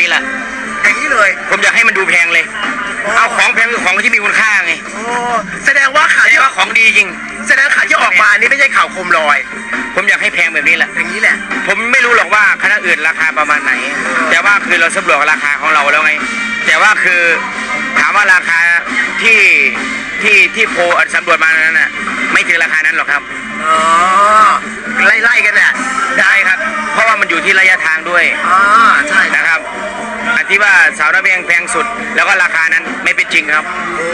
นี้แหละอย่างนี้เลยผมอยากให้มันดูแพงเลย เอาของแพงคือของที่มีคุณค่าไงโอ้แสดงว่าข่าวแต่ที่ว่าของดีจริง แสดงข่าวที่ออกมานี่ไม่ใช่ข่าวโคมลอย ผมอยากให้แพงแบบนี้แหละ อย่างนี้แหละ ผมไม่รู้หรอกว่าคณะอื่นราคาประมาณไหน แต่ว่าคือเราสำรวจราคาของเราแล้วไง แต่ว่าคือถามว่าราคาที่ที่ที่โพลสำรวจมานั้นน่ะไม่ถึงราคานั้นหรอกครับ อ๋อ ไล่ไล่ๆกันแหละได้ครับ เพราะว่ามันอยู่ที่ระยะทางด้วยอ๋อ ใช่นะครับอันที่ว่า สาวน้อยแพงแพงสุด แล้วก็ราคานั้นไม่เป็นจริงครับโอ้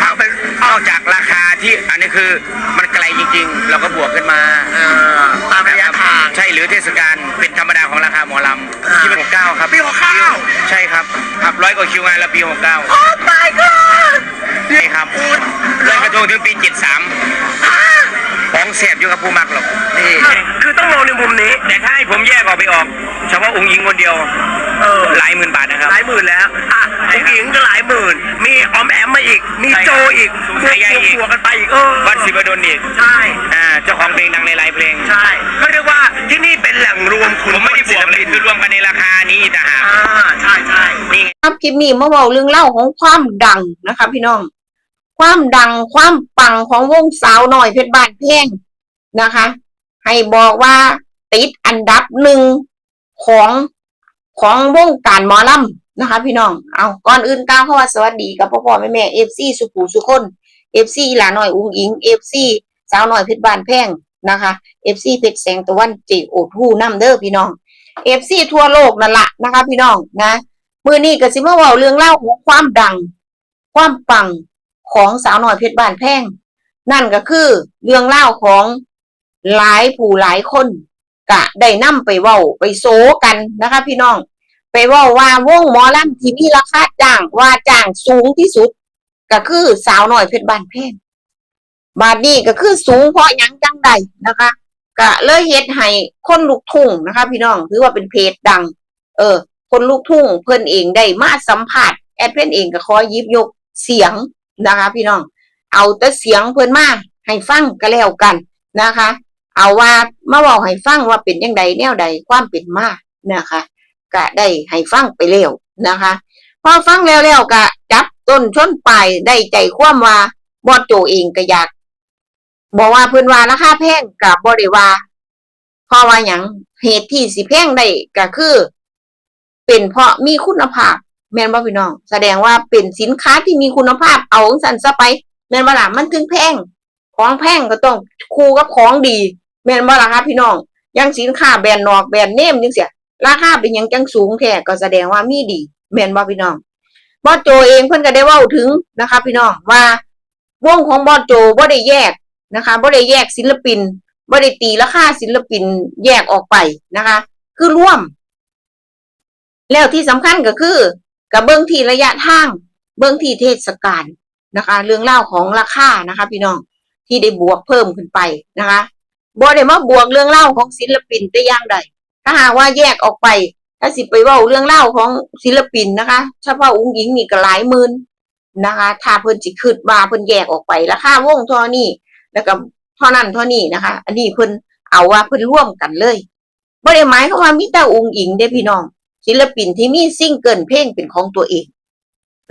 ข่าวเป็นนอกจากราคาที่อันนี้คือมันไกลจริงๆ เราก็บวกขึ้นมาเอ่อตามระยะทาง ใช่หรือเทศกาลเป็นธรรมดาของราคาหมอลอ่าำที่เป็นหกเก้าครับปี69 ใช่ครับครับร้อยกว่าคิวงานแล้วปีหกเก้าโอ้ my god ใช่ครับลอยกระทงถึงปีเจ็ดสาม ของเสียบอยู่กับผู้มักหรอกนี่คือต้องมองในมุมนี้ แต่ถ้าให้ผมแยกออกไปออก เฉพาะองค์หญิงคนเดียวเออหลายหมื่นบาทนะครับ หลายหมื่นแล้วอะผู้หญิงก็หลายหมื่น มีออมแอมมาอีก มีใช่โจอีกใช่บวกใหญ่อีก บวกกันไปอีกเออวัดศิวดลอีกใช่ อ่าเจ้าของเพลงดังในหลายเพลงใช่ก็เรียกว่าที่นี่เป็นแหล่งรวมผคุณมไม่ได้บวกเลยคือรวมกันในราคานี้อีกต่างหากอ่าใช่ใช่ นี่ไง ครับคลิปนี้มาเว้าเรื่องเล่าวของความดังนะคะพี่น้อง ความดังความปังของวงสาวหน่อยเพชรบานแพงนะคะ ให้บอกว่าติดอันดับหนึ่งของของวงการหมอลำนะคะ พี่น้อง เอาก่อนอื่นก้าวเข้ามาสวัสดีกับพ่อพ่อแม่แม่เอฟซีสุขูสุคนเอฟซีหลาหน่อยอุ้งอิงเอฟซีสาวหน่อยเพชรบานแพงนะคะเอฟซีเพชรแสงตะวันเจโอทูน้ำเด้อพี่น้องเอฟซีทั่วโลกนั่นละนะคะ พี่น้องนะมือนี้ก็สิมาว้าเรื่องเล่าของความดัง ความปัง ของสาวน้อยเพชรบ้านแพงนั่นก็คือเรื่องเล่าของหลายผู้หลายคนกะได้นำไปเว้าไปโซกันนะคะ พี่น้อง ไปเว้าว่าวงหมอลำที่มีราคาจ้างว่าจ้างสูงที่สุด ก็คือสาวน้อยเพชรบ้านแพงบาดนี้ก็คือสูงเพราะยังจังใดนะคะก็เลยเฮ็ดให้คนลูกทุ่งนะคะ พี่น้องถือว่าเป็นเพจดัง เออ คนลูกทุ่งเพื่อนเองได้มาสัมผัสแอดเพื่อนเองก็ขอหยิบยกเสียง นะคะ พี่น้อง เอาแต่เสียงเพื่อนมาให้ฟังก็แล้วกันนะคะ เอาว่ามาบอกให้ฟังว่าเป็นยังไงแนวใดความเป็นมานะคะก็ได้ให้ฟังไปแล้วนะคะ พอฟังแล้วแล้วก็จับต้นชนปลายได้ใจความว่าบอดโจเองก็อยาก บอกว่าเพื่อนว่าราคาแพงกับบริวาเพราะว่าอย่างเหตุที่สิแพงได้ก็คือ เป็นเพราะมีคุณภาพ แม่นบ่พี่น้อง แสดงว่าเป็นสินค้าที่มีคุณภาพเอาสันซะไปแม่นบ่ล่ะมันถึงแพงของแพงก็ต้องคู่กับของดี แม่นบ่ล่ะครับพี่น้องยังสินค้าแบรนด์นอกแบรนด์เนมจังซี่ราคาเป็นยังจังสูงแท้ก็แสดงว่ามีดี แม่นบ่พี่น้องบอโจเองเพิ่นก็ได้เว้าถึงนะคะพี่น้องว่าวงของบอโจบ่ได้แยกนะคะบ่ได้แยกศิลปินบ่ได้ตีราคาศิลปินแยกออกไปนะคะ คือร่วม แล้วที่สำคัญก็คือ กับเบื้องที่ระยะทางเบื้องที่เทศกาลนะคะ เรื่องเล่าของราคานะคะ พี่น้องที่ได้บวกเพิ่มขึ้นไปนะคะบ่ได้มาบวกเรื่องเล่าของศิลปินแต่อย่างใดถ้าหากว่าแยกออกไป ถ้าสิไปว่าเรื่องเล่าของศิลปินนะคะเฉพาะอุ้งหญิงนี่ก็หลายหมื่นนะคะถ้าเพิ่นสิขึ้นมาเพิ่นแยกออกไปราคาวงท่านี้แล้วก็เท่านั้นเท่านี้นะคะ อันนี้เพิ่นเอาว่าเพิ่นร่วมกันเลยบ่ได้หมายควาว่ามีแต่อุ้งอิงเด้พี่น้อง ศิลปินที่มีซิงเกิลเพลงเป็นของตัวเอง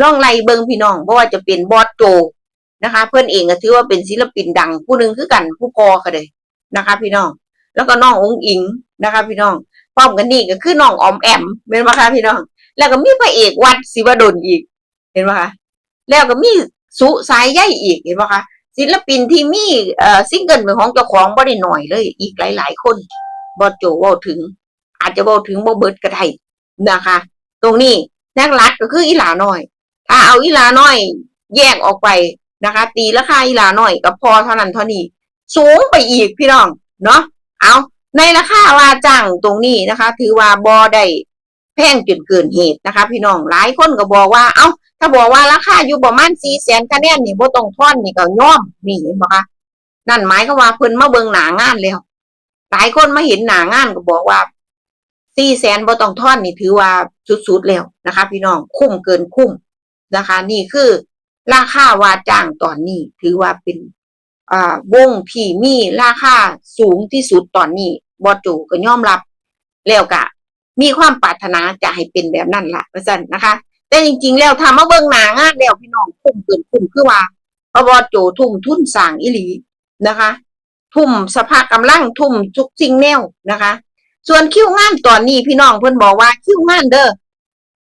ล่องไล่เบิงพี่น้องเพราะว่าจะเป็นบอสโจนะคะ เพื่อนเองก็ถือว่าเป็นศิลปินดังผู้หนึ่งคือกันผู้พอค่ะเลยนะคะ พี่น้อง แล้วก็น้ององค์อิงนะคะ พี่น้องพร้อมกันนี่ก็คือน้องออมแอมเป็นไหมคะพี่น้อง แล้วก็มีพระเอกวัดศิวดลอีก เห็นไหมคะแล้วก็มีสุสายใยอีกเห็นไหมคะศิลปินที่มีเอ่อซิงเกิลเป็นของเจ้าของบ่ได้หน่อยเลย อีกหลาย ๆ คนบอสโจว่าถึง อาจจะเว่าถึงบ่เบิร์ดก็ได้ นะคะ ตรงนี้นักรัดก็คืออีหลาน้อย ถ้าเอาอีหลาน้อย แยกออกไปนะคะ ตีราคาอีหลาน้อยก็พอเท่านั้นเท่านี้ สูงไปอีกพี่น้องเนาะเอาในราคาว่าจ้างตรงนี้นะคะ ถือว่าบอได้แพงจนเกินเหตุนะคะ พี่น้องหลายคนก็บอกว่า เอ้า ถ้าบอกว่าราคาอยู่ประมาณสี่แสนคะแนนนี่บ่ต้องท่อนนี่ก็ย่อมนี่เห็นบ่คะนั่นหมายก็ว่าเพิ่นมาเบิงหนางานแล้ว หลายคนมาเห็นหนางานก็บอกว่า สี่แสนบ่ต้องทอนนี่ถือว่าสุดๆแล้วนะคะ พี่น้องคุ้มเกินคุ้มนะคะ นี่คือราคาว่าจ้างตอนนี้ ถือว่าเป็นอ่าวงที่มีราคาสูงที่สุดตอนนี้บอจูก็ยอมรับแล้วกะ มีความปรารถนาจะให้เป็นแบบนั้นล่ะว่าซั่นนะคะ แต่จริง ๆ แล้วถ้ามาเบิ่งหนางานแล้วพี่น้องคุ้มเกินคุ้มคือว่าพบโจทุ่มทุนสร้างอีหลีนะคะ ทุ่มสภาพกำลังทุ่มทุกสิ่งแนวนะคะ ส่วนคิวงานตอนนี้พี่น้องเพิ่นบอกว่าคิวงานเด้อ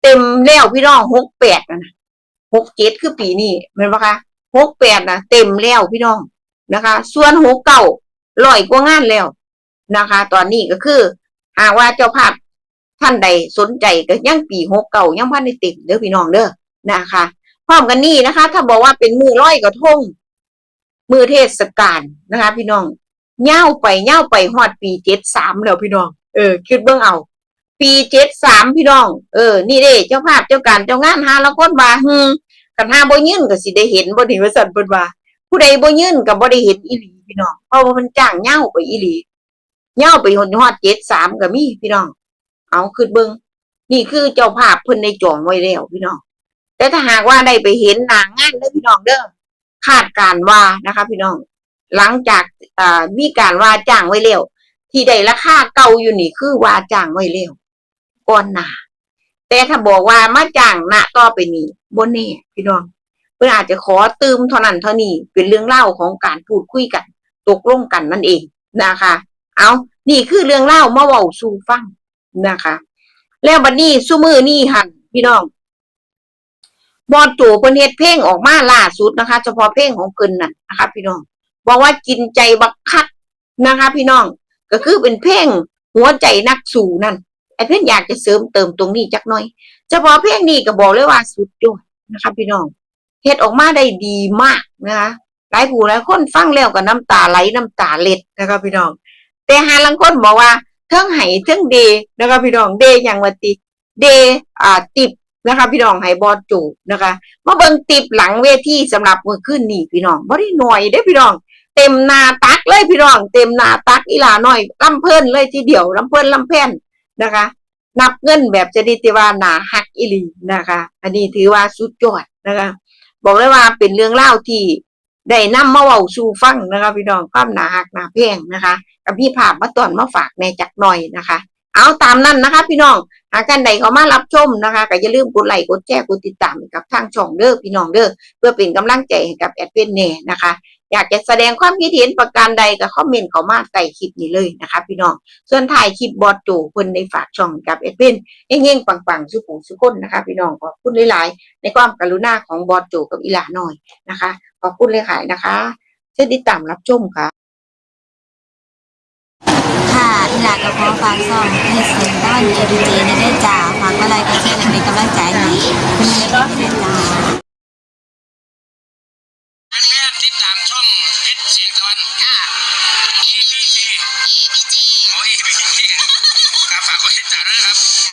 เต็มแล้วพี่น้องหกแปดนะหกเจ็ดคือปีนี้เห็นปะคะหกแปดนะเต็มแล้วพี่น้องนะคะ ส่วนหกเก้าร้อยกว่างานแล้วนะคะ ตอนนี้ก็คือหากว่าเจ้าภาพท่านใดสนใจก็ยังปีหกเก่ายังพันในเต็มเด้อพี่น้องเด้อนะคะพร้อมกันนี้นะคะ ถ้าบอกว่าเป็นมือร้อยกระทงมือเทศกาลนะคะ พี่น้องเง่าไปเง่าไปฮอดปีเจ็ดสามแล้วพี่น้อง เออคิดเบิ่งเอา ปีเจ็ดสามพี่น้อง เออ นี่เด้ เจ้าภาพเจ้าการเจ้างานหาละคนว่าฮึกันหาบ่ยื่นก็สิได้เห็นบ่ถึงว่าสันเพิ่นว่า ผู้ใดบ่ยื่นก็บ่ได้เห็นอีหลีพี่น้องเพราะว่ามันจ้างเหย้าไปอีหลีเหย้าไปฮอดฮอดเจ็ดสามก็มีพี่น้อง เอาขึ้นเบิ่งนี่คือเจ้าภาพเพิ่นได้จองไว้แล้วพี่น้อง แต่ถ้าหากว่าได้ไปเห็นหนางงานเด้อพี่น้องเด้อคาดการว่านะคะ พี่น้อง หลังจากอ่ามีการว่าจ้างไว้แล้ว ที่ได้ราคาเก่าอยู่นี่คือว่าจ้างไว้แล้วก่อนหน้าแต่ถ้าบอกว่ามาจ้างณต่อไปนี้บ่แน่พี่น้องเพื่อนอาจจะขอตืมเท่านั้นเท่านี้เป็นเรื่องเล่าของการพูดคุยกัน ตกลงกันนั่นเองนะคะ เอานี่คือเรื่องเล่ามาเว้าสู่ฟังนะคะ แล้วบัดนี้ซุมือนี่หันพี่น้องบอดโจเพิ่นเฮ็ดเพลงออกมาล่าสุดนะคะ เฉพาะเพลงของเพิ่นน่ะนะคะ พี่น้องบอกว่ากินใจบักคักนะคะ พี่น้อง ก็คือเป็นเพลงหัวใจนักสู่นั่นไอ้เพิ่อนอยากจะเสริมเติมตรงนี้จักหน่อยเฉพาะเพลงนี้ก็บอกเลยว่าสุดยอดนะคะพี่น้องเฮ็ดออกมาได้ดีมากนะคะหลายผู้หลายคนฟังแล้วก็น้ำตาไหลน้ำตาเล็ดนะคะพี่น้อง แต่หาลังคนบอกว่าเทิงไห้เทิงเดนะคะพี่น้องเดอย่างว่าติเดอ่าติบนะคะ พี่น้องให้บอดจูนะคะมาเบิ่งติบหลังเวทีสำหรับมื้อคืนนี้พี่น้องบ่ได้หน่อยเด้พี่น้อง เต็มนาตักเลยพี่น้องเต็มนาตักอีหลาน้อยลำเพิ่นเลยทีเดียวลำเพิ่นลำแพ่นนะคะ นับเงินแบบจะดีติว่าหนาหักอีหลีนะคะ อันนี้ถือว่าสุดยอดนะคะ บอกเลยว่าเป็นเรื่องเล่าที่ได้นำมาเว้าสู่ฟังนะคะพี่น้องความหนาหักหนาแพงนะคะกับพี่ภาพมาตอนมาฝากในจักหน่อยนะคะ เอาตามนั้นนะคะ พี่น้องหากท่านใดเขามารับชมนะคะก็อย่าลืมกดไลค์กดแชร์กดติดตามกับทางช่องเด้อพี่น้องเด้อเพื่อเป็นกำลังใจให้กับแอดเป็นแน่นะคะ อยากจะแสดงความคิดเห็นประการใดก็คอมเมนต์เขามาใต้คลิปนี้เลยนะคะพี่น้อง ส่วนถ่ายคลิปบอดจเพิ่นในฝากช่องกับแอดเป็นเฮงๆปังๆสุขุมสุขคนนะคะ พี่น้องขอบคุณหลายๆ ในความกรุณาของบอดโจกับอีหลาหน่อยนะคะขอบคุณเลยค่ะนะคะเชิญติดตามรับชมค่ะค่ะอีหลากับพ่อฝากซ่องให้เสียงต้อนเอดีเจในได้จ่าฝากอะไรก็เช่นเป็นกำลังใจให้ ติดตามช่องเชียงตะวัน KBC